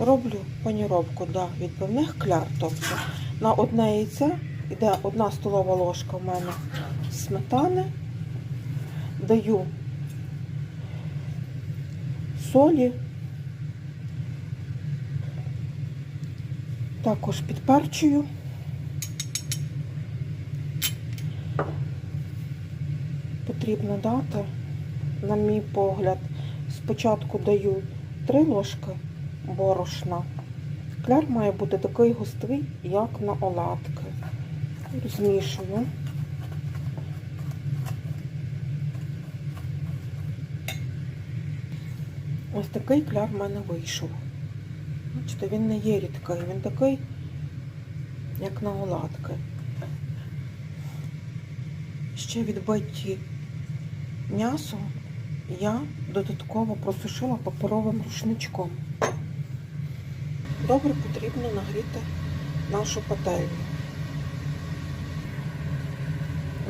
Роблю паніровку для відбивних кляр. Тобто на одне яйце йде одна столова ложка в мене сметани. Даю солі. Також підперчую. Потрібно дати, на мій погляд, спочатку даю 3 ложки борошна. Кляр має бути такий густий, як на оладки. Розмішую. Ось такий кляр в мене вийшов. Бачите, він не є рідкий, він такий, як на оладки. Ще відбиті м'ясо я додатково просушила паперовим рушничком. Добре потрібно нагріти нашу пательню.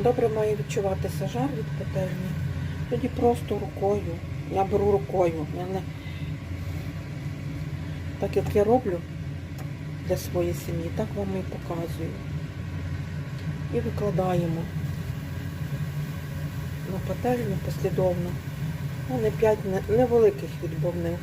Добре має відчуватися жар від пательні. Тоді просто рукою. Я беру рукою. Я не... Так як я роблю для своєї сім'ї, так вам і показую. І викладаємо на пательню послідовно. У мене 5 невеликих відбивних